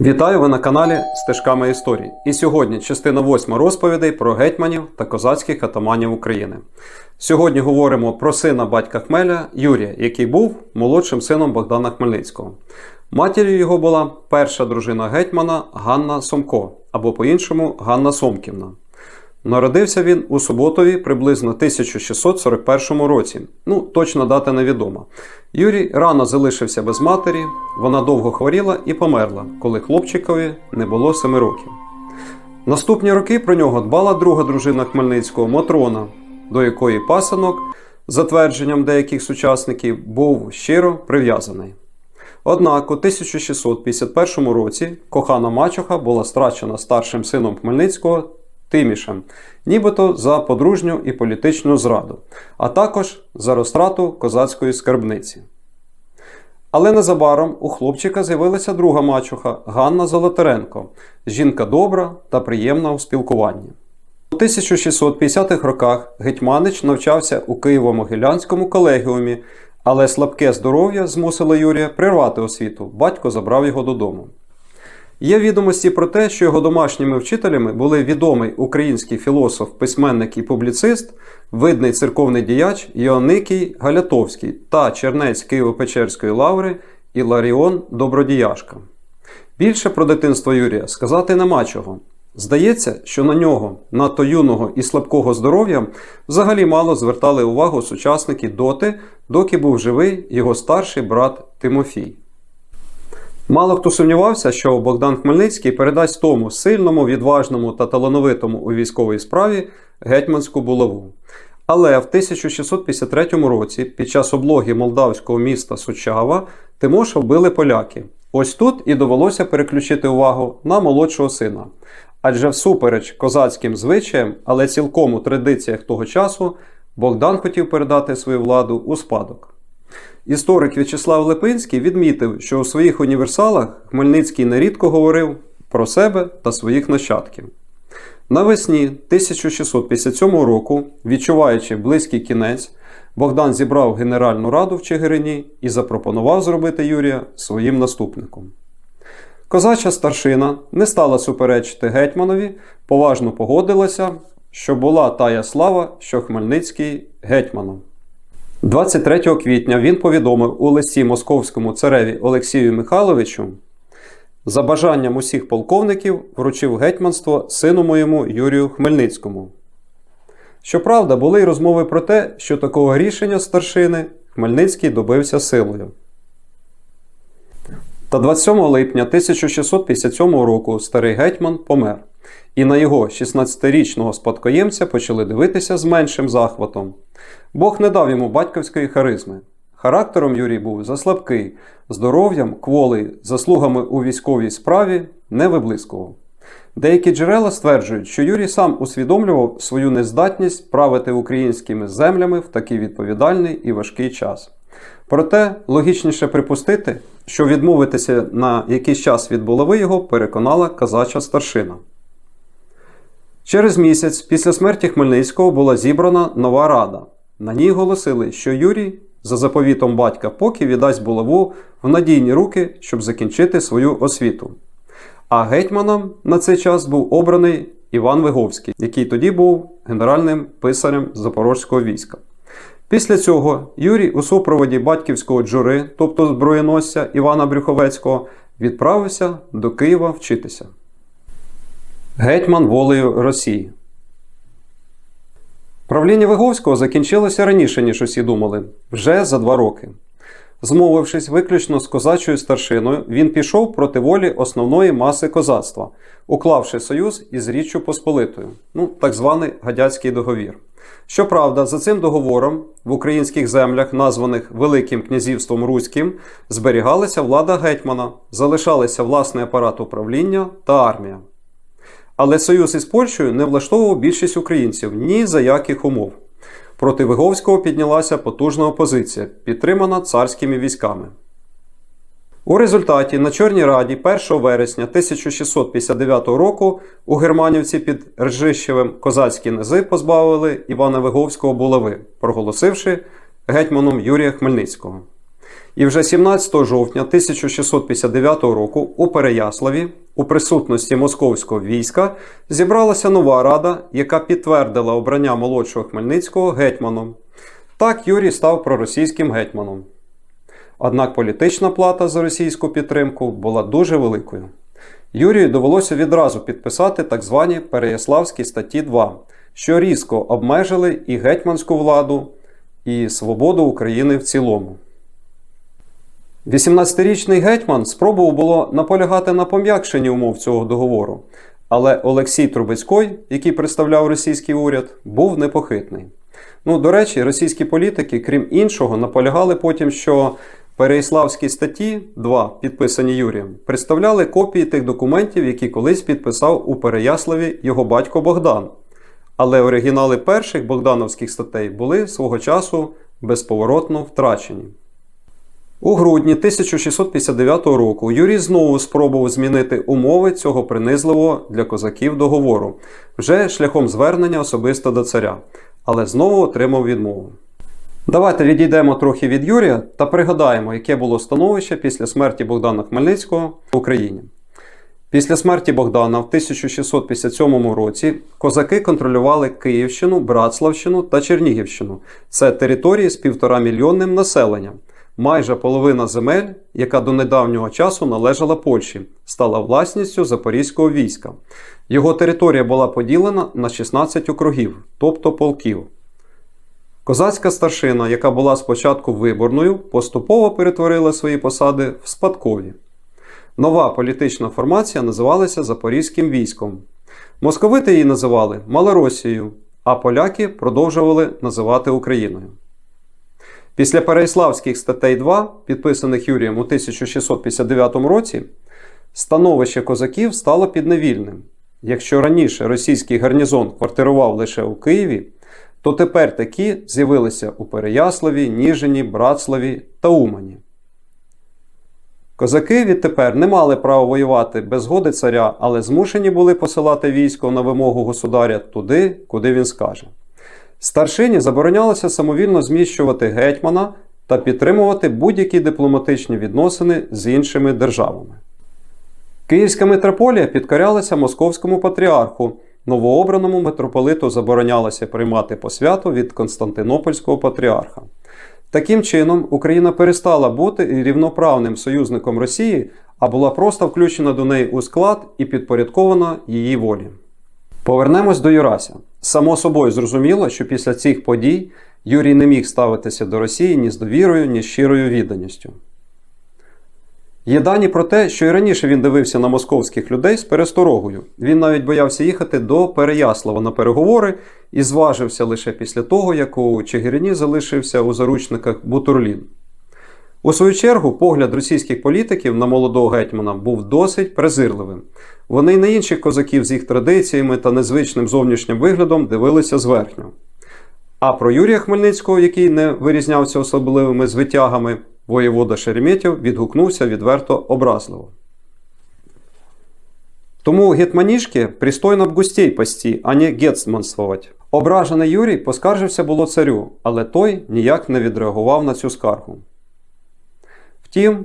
Вітаю ви на каналі Стежками історії. І сьогодні частина 8 розповідей про гетьманів та козацьких атаманів України. Сьогодні говоримо про сина батька Хмеля Юрія, який був молодшим сином Богдана Хмельницького. Матір'ю його була перша дружина гетьмана Ганна Сомко, або по-іншому Ганна Сомківна. Народився він у Суботові приблизно 1641 році. Ну, точна дата невідома. Юрій рано залишився без матері, вона довго хворіла і померла, коли хлопчикові не було семи років. Наступні роки про нього дбала друга дружина Хмельницького Матрона, до якої пасанок, за твердженням деяких сучасників, був щиро прив'язаний. Однак у 1651 році кохана мачуха була страчена старшим сином Хмельницького Тимішем, нібито за подружню і політичну зраду, а також за розтрату козацької скарбниці. Але незабаром у хлопчика з'явилася друга мачуха Ганна Золотаренко, жінка добра та приємна у спілкуванні. У 1650-х роках Гетьманич навчався у Києво-Могилянському колегіумі, але слабке здоров'я змусило Юрія прервати освіту. Батько забрав його додому. Є відомості про те, що його домашніми вчителями були відомий український філософ, письменник і публіцист, видний церковний діяч Іоанникій Галятовський та чернець Києво-Печерської лаври Іларіон Добродіяшка. Більше про дитинство Юрія сказати нема чого. Здається, що на нього, надто юного і слабкого здоров'я, взагалі мало звертали увагу сучасники доти, доки був живий його старший брат Тимофій. Мало хто сумнівався, що Богдан Хмельницький передасть тому сильному, відважному та талановитому у військовій справі гетьманську булаву. Але в 1653 році, під час облоги молдавського міста Сучава, Тимоша вбили поляки. Ось тут і довелося переключити увагу на молодшого сина. Адже всупереч козацьким звичаям, але цілком у традиціях того часу, Богдан хотів передати свою владу у спадок. Історик В'ячеслав Липинський відмітив, що у своїх універсалах Хмельницький нерідко говорив про себе та своїх нащадків. Навесні 1657 року, відчуваючи близький кінець, Богдан зібрав Генеральну раду в Чигирині і запропонував зробити Юрія своїм наступником. Козача старшина не стала суперечити гетьманові, поважно погодилася, що була тая слава, що Хмельницький гетьманом. 23 квітня він повідомив у листі московському цареві Олексію Михайловичу, за бажанням усіх полковників вручив гетьманство сину моєму Юрію Хмельницькому. Щоправда, були й розмови про те, що такого рішення старшини Хмельницький добився силою. Та 27 липня 1657 року старий гетьман помер, і на його 16-річного спадкоємця почали дивитися з меншим захватом. Бог не дав йому батьківської харизми. Характером Юрій був заслабкий, здоров'ям, кволий, заслугами у військовій справі не виблискував. Деякі джерела стверджують, що Юрій сам усвідомлював свою нездатність правити українськими землями в такий відповідальний і важкий час. Проте логічніше припустити, що відмовитися на якийсь час від булави його переконала казача старшина. Через місяць після смерті Хмельницького була зібрана нова рада. На ній голосили, що Юрій за заповітом батька поки віддасть булаву в надійні руки, щоб закінчити свою освіту. А гетьманом на цей час був обраний Іван Виговський, який тоді був генеральним писарем Запорозького війська. Після цього Юрій у супроводі батьківського джури, тобто зброєносця Івана Брюховецького, відправився до Києва вчитися. Гетьман волею Росії. Правління Виговського закінчилося раніше, ніж усі думали, вже за два роки. Змовившись виключно з козачою старшиною, він пішов проти волі основної маси козацтва, уклавши союз із Річчю Посполитою, ну, так званий Гадяцький договір. Щоправда, за цим договором в українських землях, названих Великим князівством Руським, зберігалася влада гетьмана, залишалися власний апарат управління та армія. Але союз із Польщею не влаштовував більшість українців ні за яких умов. Проти Виговського піднялася потужна опозиція, підтримана царськими військами. У результаті на Чорній Раді 1 вересня 1659 року у Германівці під Ржищевим козацькі низи позбавили Івана Виговського булави, проголосивши гетьманом Юрія Хмельницького. І вже 17 жовтня 1659 року у Переяславі у присутності московського війська зібралася нова рада, яка підтвердила обрання молодшого Хмельницького гетьманом. Так Юрій став проросійським гетьманом. Однак політична плата за російську підтримку була дуже великою. Юрію довелося відразу підписати так звані Переяславські статті 2, що різко обмежили і гетьманську владу, і свободу України в цілому. 18-річний гетьман спробував було наполягати на пом'якшенні умов цього договору, але Олексій Трубецький, який представляв російський уряд, був непохитний. Ну, до речі, російські політики, крім іншого, наполягали потім, що Переяславські статті 2, підписані Юрієм, представляли копії тих документів, які колись підписав у Переяславі його батько Богдан. Але оригінали перших богдановських статей були свого часу безповоротно втрачені. У грудні 1659 року Юрій знову спробував змінити умови цього принизливого для козаків договору вже шляхом звернення особисто до царя, але знову отримав відмову. Давайте відійдемо трохи від Юрія та пригадаємо, яке було становище після смерті Богдана Хмельницького в Україні. Після смерті Богдана в 1657 році козаки контролювали Київщину, Братславщину та Чернігівщину. Це території з півтора мільйонним населенням. Майже половина земель, яка до недавнього часу належала Польщі, стала власністю запорізького війська. Його територія була поділена на 16 округів, тобто полків. Козацька старшина, яка була спочатку виборною, поступово перетворила свої посади в спадкові. Нова політична формація називалася Запорізьким військом. Московити її називали Малоросією, а поляки продовжували називати Україною. Після Переяславських статей 2, підписаних Юрієм у 1659 році, становище козаків стало підневільним. Якщо раніше російський гарнізон квартирував лише у Києві, то тепер такі з'явилися у Переяславі, Ніжині, Братславі та Умані. Козаки відтепер не мали права воювати без згоди царя, але змушені були посилати військо на вимогу государя туди, куди він скаже. Старшині заборонялося самовільно зміщувати гетьмана та підтримувати будь-які дипломатичні відносини з іншими державами. Київська митрополія підкорялася московському патріарху, новообраному митрополиту заборонялося приймати посвяту від Константинопольського патріарха. Таким чином, Україна перестала бути рівноправним союзником Росії, а була просто включена до неї у склад і підпорядкована її волі. Повернемось до Юрася. Само собою зрозуміло, що після цих подій Юрій не міг ставитися до Росії ні з довірою, ні з щирою відданістю. Є дані про те, що і раніше він дивився на московських людей з пересторогою. Він навіть боявся їхати до Переяслава на переговори і зважився лише після того, як у Чигирині залишився у заручниках Бутурлін. У свою чергу, погляд російських політиків на молодого гетьмана був досить презирливим. Вони й на інших козаків з їх традиціями та незвичним зовнішнім виглядом дивилися зверхньо. А про Юрія Хмельницького, який не вирізнявся особливими звитягами, воєвода Шереметів відгукнувся відверто образливо. Тому гетманішки пристойно б густей пасти, а не. Ображений Юрій поскаржився було царю, але той ніяк не відреагував на цю скаргу. Втім,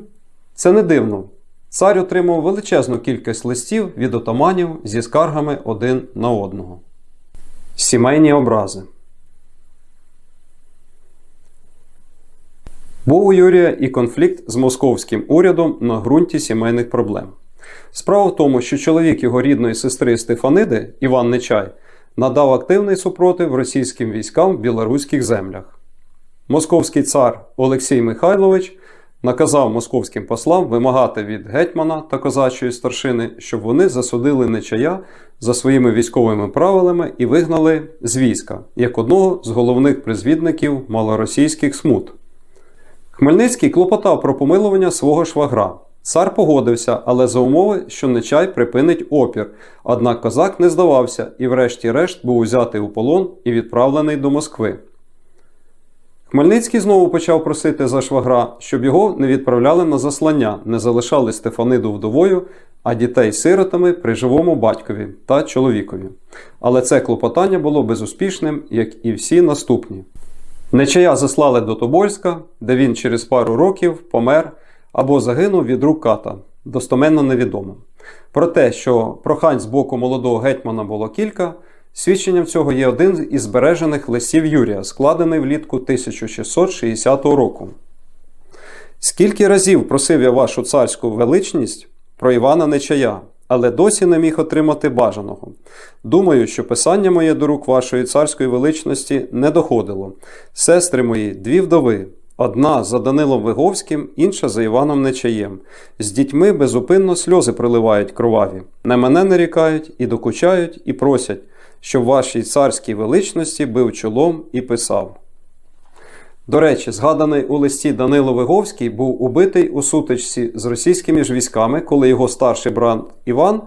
це не дивно. Цар отримав величезну кількість листів від отаманів зі скаргами один на одного. Сімейні образи. Був у Юрія і конфлікт з московським урядом на ґрунті сімейних проблем. Справа в тому, що чоловік його рідної сестри Стефаниди, Іван Нечай, надав активний супротив російським військам в білоруських землях. Московський цар Олексій Михайлович наказав московським послам вимагати від гетьмана та козачої старшини, щоб вони засудили Нечая за своїми військовими правилами і вигнали з війська як одного з головних призвідників малоросійських смут. Хмельницький клопотав про помилування свого швагра. Цар погодився, але за умови, що Нечай припинить опір. Однак козак не здавався і, врешті-решт, був узятий у полон і відправлений до Москви. Хмельницький знову почав просити за швагра, щоб його не відправляли на заслання, не залишали Стефаниду вдовою, а дітей сиротами при живому батькові та чоловікові. Але це клопотання було безуспішним, як і всі наступні. Нечая заслали до Тобольська, де він через пару років помер або загинув від рук ката. Достоменно невідомо. Про те, що прохань з боку молодого гетьмана було кілька, свідченням цього є один із збережених листів Юрія, складений влітку 1660 року. Скільки разів просив я вашу царську величність про Івана Нечая, але досі не міг отримати бажаного. Думаю, що писання моє до рук вашої царської величності не доходило. Сестри мої, дві вдови. Одна за Данилом Виговським, інша за Іваном Нечаєм. З дітьми безупинно сльози проливають кроваві. На мене нарікають і докучають, і просять, щоб вашій царській величності бив чолом і писав. До речі, згаданий у листі Данило Виговський був убитий у сутичці з російськими ж військами, коли його старший брат Іван,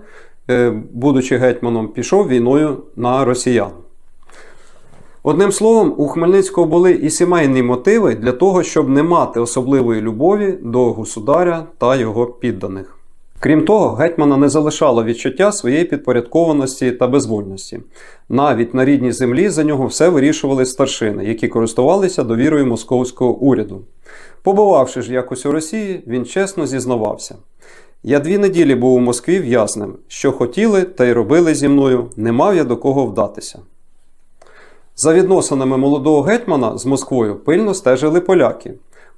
е, будучи гетьманом, пішов війною на росіян. Одним словом, у Хмельницького були і сімейні мотиви для того, щоб не мати особливої любові до государя та його підданих. Крім того, гетьмана не залишало відчуття своєї підпорядкованості та безвольності. Навіть на рідній землі за нього все вирішували старшини, які користувалися довірою московського уряду. Побувавши ж якось у Росії, він чесно зізнавався. Я дві неділі був у Москві в'язнем, що хотіли та й робили зі мною, не мав я до кого вдатися. За відносинами молодого гетьмана з Москвою пильно стежили поляки.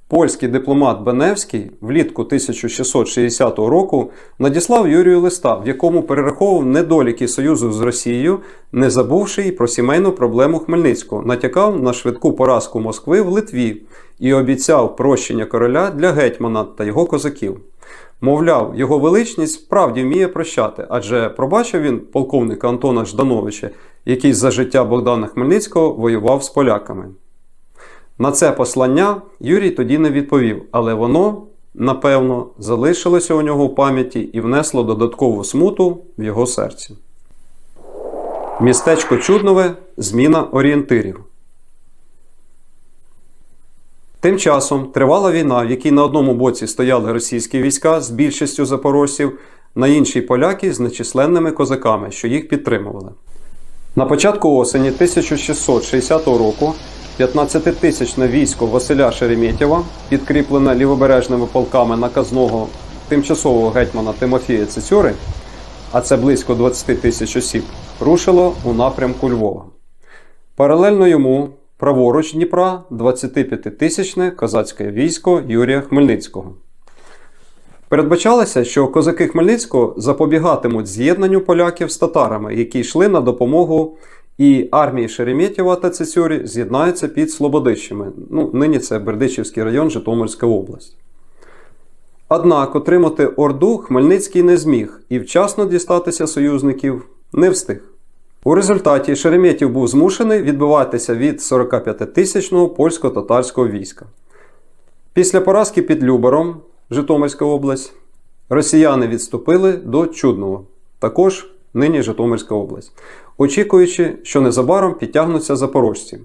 Польський дипломат Беневський влітку 1660 року надіслав Юрію листа, в якому перераховував недоліки союзу з Росією, не забувши й про сімейну проблему Хмельницького, натякав на швидку поразку Москви в Литві і обіцяв прощення короля для гетьмана та його козаків. Мовляв, його величність справді вміє прощати, адже пробачив він полковника Антона Ждановича, який за життя Богдана Хмельницького воював з поляками. На це послання Юрій тоді не відповів, але воно, напевно, залишилося у нього в пам'яті і внесло додаткову смуту в його серці. Містечко Чуднове зміна орієнтирів. Тим часом тривала війна, в якій на одному боці стояли російські війська з більшістю запорожців, на іншій поляки з нечисленними козаками, що їх підтримували. На початку осені 1660 року 15-тисячне військо Василя Шереметєва, підкріплене лівобережними полками наказного тимчасового гетьмана Тимофія Цицюри, а це близько 20 тисяч осіб, рушило у напрямку Львова. Паралельно йому праворуч Дніпра 25-тисячне козацьке військо Юрія Хмельницького. Передбачалося, що козаки Хмельницького запобігатимуть з'єднанню поляків з татарами, які йшли на допомогу і армії Шереметєва та Цицюрі з'єднаються під Слободищами. Ну, нині це Бердичівський район, Житомирська область. Однак отримати Орду Хмельницький не зміг і вчасно дістатися союзників не встиг. У результаті Шереметів був змушений відбиватися від 45-тисячного польсько-татарського війська. Після поразки під Любаром, Житомирська область, росіяни відступили до Чудного, також нині Житомирська область, очікуючи, що незабаром підтягнуться запорожці.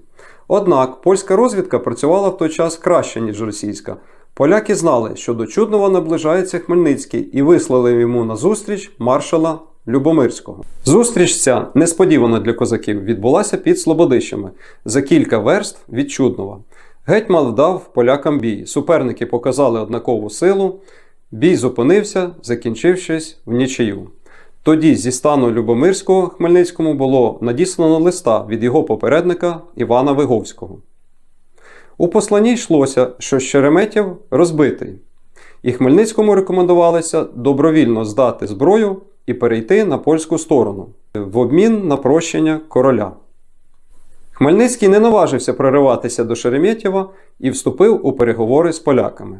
Однак польська розвідка працювала в той час краще, ніж російська. Поляки знали, що до Чуднова наближається Хмельницький і вислали йому на зустріч маршала Любомирського. Зустріч ця несподівано для козаків відбулася під Слободищами за кілька верст від Чуднова. Гетьман вдав полякам бій. Суперники показали однакову силу. Бій зупинився, закінчившись в нічию. Тоді зі стану Любомирського Хмельницькому було надіслано листа від його попередника Івана Виговського. У посланні йшлося, що Шереметєв розбитий, і Хмельницькому рекомендувалося добровільно здати зброю і перейти на польську сторону в обмін на прощення короля. Хмельницький не наважився прориватися до Шереметєва і вступив у переговори з поляками.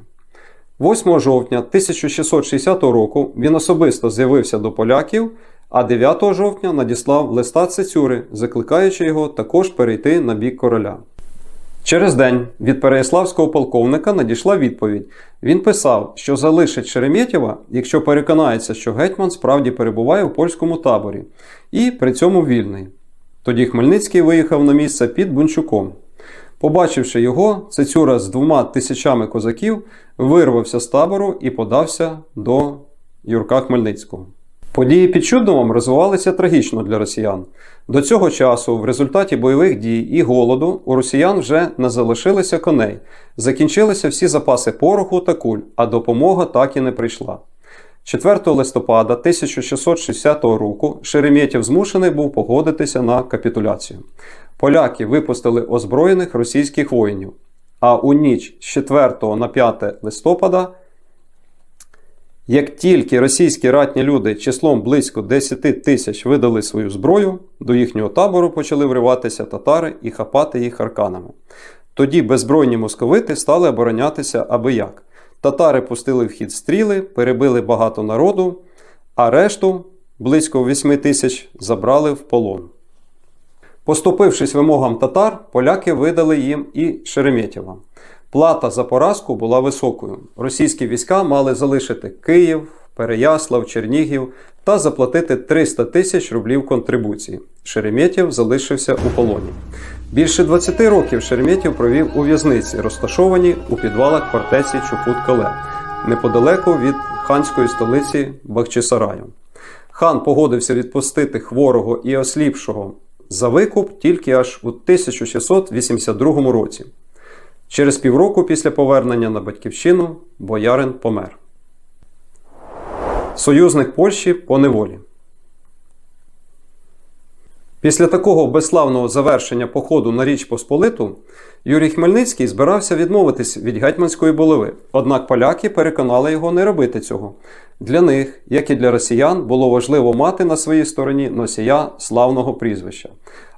8 жовтня 1660 року він особисто з'явився до поляків, а 9 жовтня надіслав листа Цицюри, закликаючи його також перейти на бік короля. Через день від Переяславського полковника надійшла відповідь. Він писав, що залишить Шереметєва, якщо переконається, що гетьман справді перебуває у польському таборі, і при цьому вільний. Тоді Хмельницький виїхав на місце під Бунчуком. Побачивши його, Цицюра з двома тисячами козаків вирвався з табору і подався до Юрка Хмельницького. Події під Чудновом розвивалися трагічно для росіян. До цього часу, в результаті бойових дій і голоду, у росіян вже не залишилося коней, закінчилися всі запаси пороху та куль, а допомога так і не прийшла. 4 листопада 1660 року Шереметєв змушений був погодитися на капітуляцію. Поляки випустили озброєних російських воїнів, а у ніч з 4 на 5 листопада як тільки російські ратні люди числом близько 10 тисяч видали свою зброю, до їхнього табору почали вриватися татари і хапати їх арканами. Тоді беззбройні московити стали оборонятися аби як. Татари пустили в хід стріли, перебили багато народу, а решту близько 8 тисяч забрали в полон. Поступившись вимогам татар, поляки видали їм і Шереметєва. Плата за поразку була високою. Російські війська мали залишити Київ, Переяслав, Чернігів та заплатити 300 тисяч рублів контрибуції. Шереметєв залишився у полоні. Більше 20 років Шереметєв провів у в'язниці, розташованій у підвалах фортеці Чупут-Кале, неподалеку від ханської столиці Бахчисараю. Хан погодився відпустити хворого і осліпшого за викуп тільки аж у 1682 році. Через півроку після повернення на батьківщину боярин помер. Союзник Польщі по неволі. Після такого безславного завершення походу на Річ Посполиту Юрій Хмельницький збирався відмовитись від гетьманської булави. Однак поляки переконали його не робити цього. Для них, як і для росіян, було важливо мати на своїй стороні носія славного прізвища.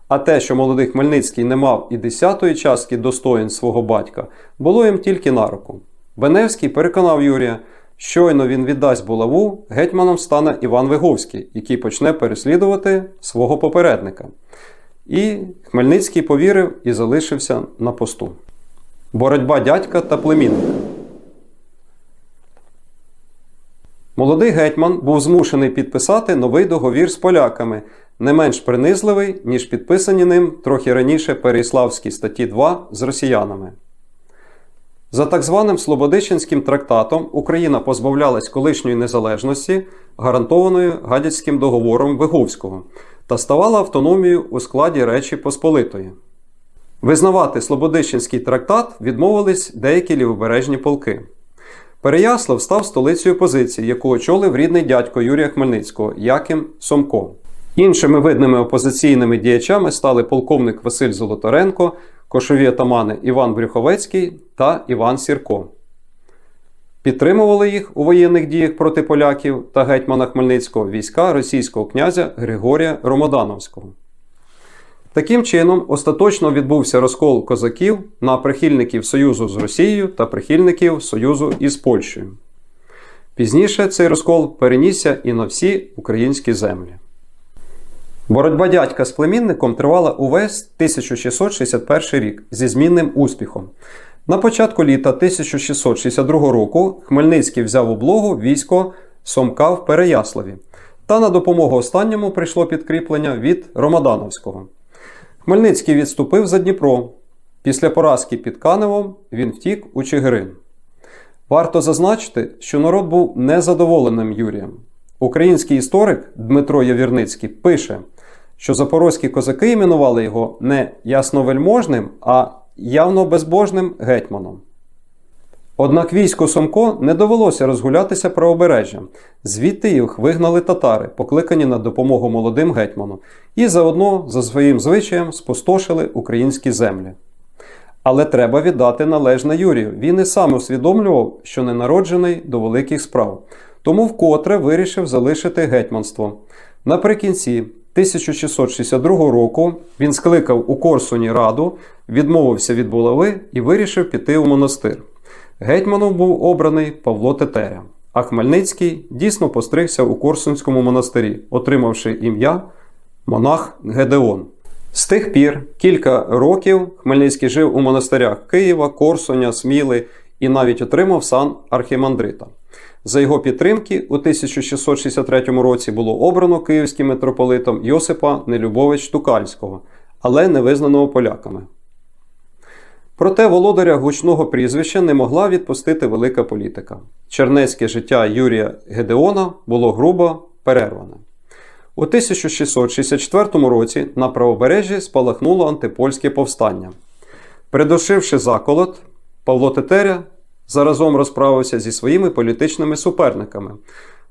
А те, що молодий Хмельницький не мав і десятої частки достоїн свого батька, було їм тільки на руку. Беневський переконав Юрія, щойно він віддасть булаву, гетьманом стане Іван Виговський, який почне переслідувати свого попередника. І Хмельницький повірив і залишився на посту. Боротьба дядька та племінника. Молодий гетьман був змушений підписати новий договір з поляками, не менш принизливий, ніж підписані ним трохи раніше Переіславські статті 2 з росіянами. За так званим Слободичинським трактатом Україна позбавлялась колишньої незалежності, гарантованою гадяцьким договором Виговського, та ставала автономією у складі Речі Посполитої. Визнавати Слободичинський трактат відмовились деякі лівобережні полки. Переяслав став столицею позиції, яку очолив рідний дядько Юрія Хмельницького Яким Сомко. Іншими видними опозиційними діячами стали полковник Василь Золоторенко, кошові атамани Іван Брюховецький та Іван Сірко. Підтримували їх у воєнних діях проти поляків та гетьмана Хмельницького війська російського князя Григорія Ромодановського. Таким чином, остаточно відбувся розкол козаків на прихильників Союзу з Росією та прихильників Союзу із Польщею. Пізніше цей розкол перенісся і на всі українські землі. Боротьба дядька з племінником тривала увесь 1661 рік зі змінним успіхом. На початку літа 1662 року Хмельницький взяв облогу військо Сомка в Переяславі, та на допомогу останньому прийшло підкріплення від Ромадановського. Хмельницький відступив за Дніпро. Після поразки під Каневом він втік у Чигирин. Варто зазначити, що народ був незадоволеним Юрієм. Український історик Дмитро Явірницький пише, що запорозькі козаки іменували його не ясновельможним, а явно безбожним гетьманом. Однак військо Сомко не довелося розгулятися правобережжям, звідти їх вигнали татари, покликані на допомогу молодим гетьману, і заодно за своїм звичаєм спустошили українські землі. Але треба віддати належне Юрію. Він і сам усвідомлював, що не народжений до великих справ, тому вкотре вирішив залишити гетьманство. Наприкінці 1662 року він скликав у Корсуні раду, відмовився від булави і вирішив піти у монастир. Гетьманом був обраний Павло Тетеря, а Хмельницький дійсно постригся у Корсунському монастирі, отримавши ім'я монах Гедеон. З тих пір кілька років Хмельницький жив у монастирях Києва, Корсуня, Сміли і навіть отримав сан архімандрита. За його підтримки у 1663 році було обрано київським митрополитом Йосипа Нелюбович Тукальського, але не визнаного поляками. Проте володаря гучного прізвища не могла відпустити велика політика. Чернецьке життя Юрія Гедеона було грубо перерване. У 1664 році на правобережжі спалахнуло антипольське повстання. Придушивши заколот, Павло Тетеря заразом розправився зі своїми політичними суперниками.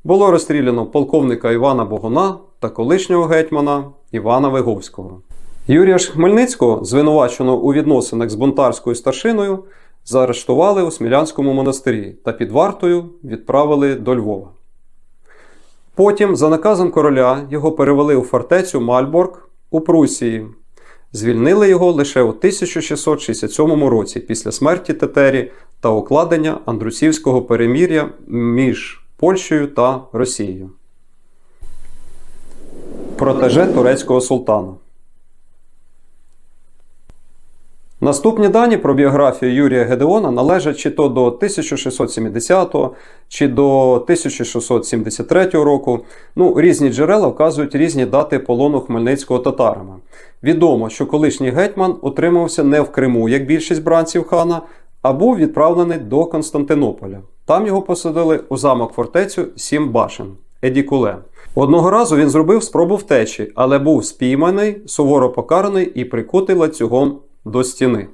Було розстріляно полковника Івана Богуна та колишнього гетьмана Івана Виговського. Юрія Хмельницького, звинуваченого у відносинах з бунтарською старшиною, заарештували у Смілянському монастирі та під вартою відправили до Львова. Потім, за наказом короля, його перевели у фортецю Мальборг у Прусії. Звільнили його лише у 1667 році після смерті Тетері та укладення Андрусівського перемір'я між Польщею та Росією. Протеже турецького султана. Наступні дані про біографію Юрія Гедеона належать чи то до 1670 чи до 1673 року. Ну, різні джерела вказують різні дати полону Хмельницького татарами. Відомо, що колишній гетьман утримався не в Криму, як більшість бранців хана, а був відправлений до Константинополя. Там його посадили у замок фортецю Сім Башен Едікуле. Одного разу він зробив спробу втечі, але був спійманий, суворо покараний і прикутий ланцюгом до стіни.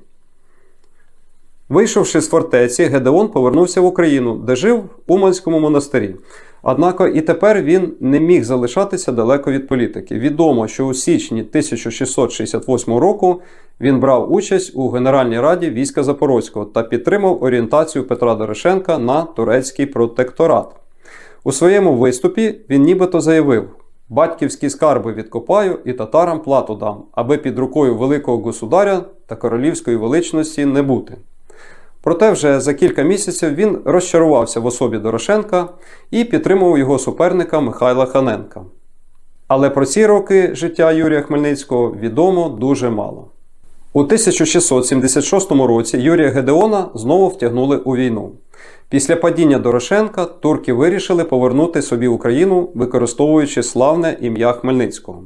Вийшовши з фортеці, Гедеон повернувся в Україну, де жив в Уманському монастирі. Однак і тепер він не міг залишатися далеко від політики. Відомо, що у січні 1668 року він брав участь у Генеральній раді війська Запорозького та підтримав орієнтацію Петра Дорошенка на турецький протекторат. У своєму виступі він нібито заявив: батьківські скарби відкопаю і татарам плату дам, аби під рукою великого государя та королівської величності не бути. Проте вже за кілька місяців він розчарувався в особі Дорошенка і підтримував його суперника Михайла Ханенка. Але про ці роки життя Юрія Хмельницького відомо дуже мало. У 1676 році Юрія Гедеона знову втягнули у війну. Після падіння Дорошенка турки вирішили повернути собі Україну, використовуючи славне ім'я Хмельницького.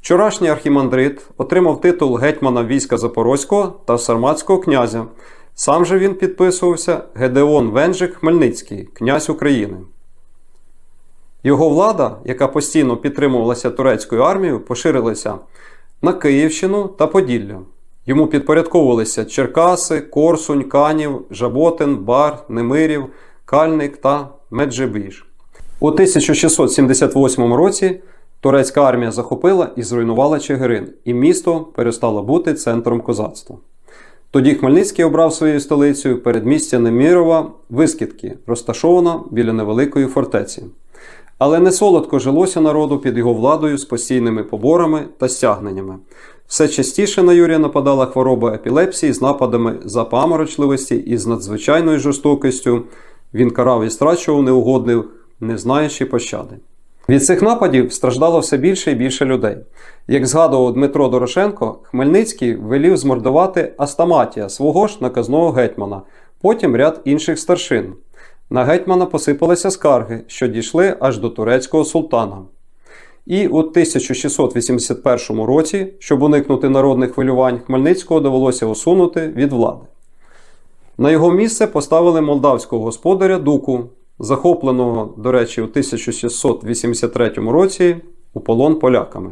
Вчорашній архімандрит отримав титул гетьмана війська Запорозького та Сарматського князя. Сам же він підписувався Гедеон Венжик Хмельницький, князь України. Його влада, яка постійно підтримувалася турецькою армією, поширилася на Київщину та Поділля. Йому підпорядковувалися Черкаси, Корсунь, Канів, Жаботин, Бар, Немирів, Кальник та Меджибіж. У 1678 році турецька армія захопила і зруйнувала Чигирин, і місто перестало бути центром козацтва. Тоді Хмельницький обрав своєю столицею передмістя Немірова Вискідки, розташована біля невеликої фортеці. Але не солодко жилося народу під його владою з постійними поборами та стягненнями. Все частіше на Юрія нападала хвороба епілепсії з нападами запаморочливості і з надзвичайною жорстокістю. Він карав і страчував неугодних, не знаючи пощади. Від цих нападів страждало все більше і більше людей. Як згадував Дмитро Дорошенко, Хмельницький велів змордувати Астаматія, свого ж наказного гетьмана, потім ряд інших старшин. На гетьмана посипалися скарги, що дійшли аж до турецького султана. І у 1681 році, щоб уникнути народних хвилювань, Хмельницького довелося усунути від влади. На його місце поставили молдавського господаря Дуку, захопленого, до речі, у 1683 році у полон поляками.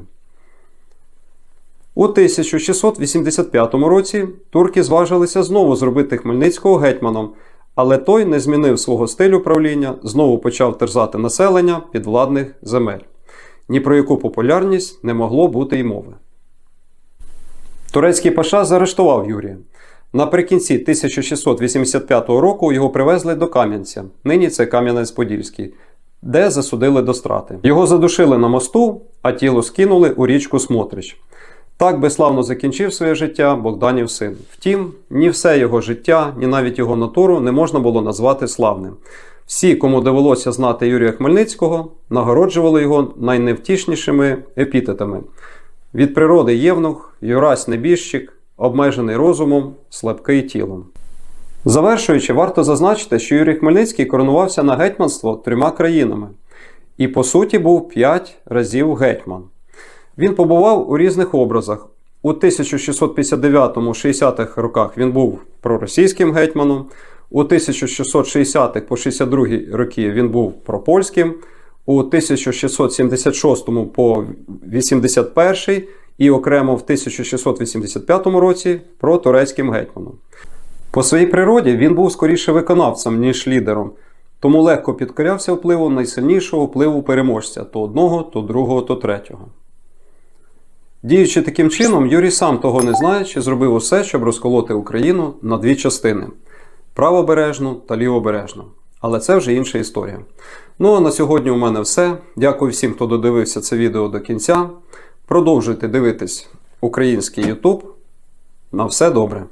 У 1685 році турки зважилися знову зробити Хмельницького гетьманом, але той не змінив свого стилю правління, знову почав терзати населення підвладних земель. Ні про яку популярність не могло бути й мови. Турецький паша заарештував Юрія. Наприкінці 1685 року його привезли до Кам'янця, нині це Кам'янець-Подільський, де засудили до страти. Його задушили на мосту, а тіло скинули у річку Смотрич. Так безславно закінчив своє життя Богданів син. Втім, ні все його життя, ні навіть його натуру не можна було назвати славним. Всі, кому довелося знати Юрія Хмельницького, нагороджували його найневтішнішими епітетами: від природи євнух, Юрась небіжчик, обмежений розумом, слабкий тілом. Завершуючи, варто зазначити, що Юрій Хмельницький коронувався на гетьманство трьома країнами і, по суті, був п'ять разів гетьман. Він побував у різних образах. У 1659-60-х роках він був проросійським гетьманом, у 1660-х по 62 роки він був пропольським, у 1676 по 81 і окремо в 1685 році про турецьким гетьманом. По своїй природі він був скоріше виконавцем, ніж лідером, тому легко підкорявся впливу найсильнішого впливу переможця то одного, то другого, то третього. Діючи таким чином, Юрій сам того не знаючи, зробив усе, щоб розколоти Україну на дві частини правобережну та лівобережну. Але це вже інша історія. Ну а на сьогодні у мене все. Дякую всім, хто додивився це відео до кінця. Продовжуйте дивитись український YouTube. На все добре!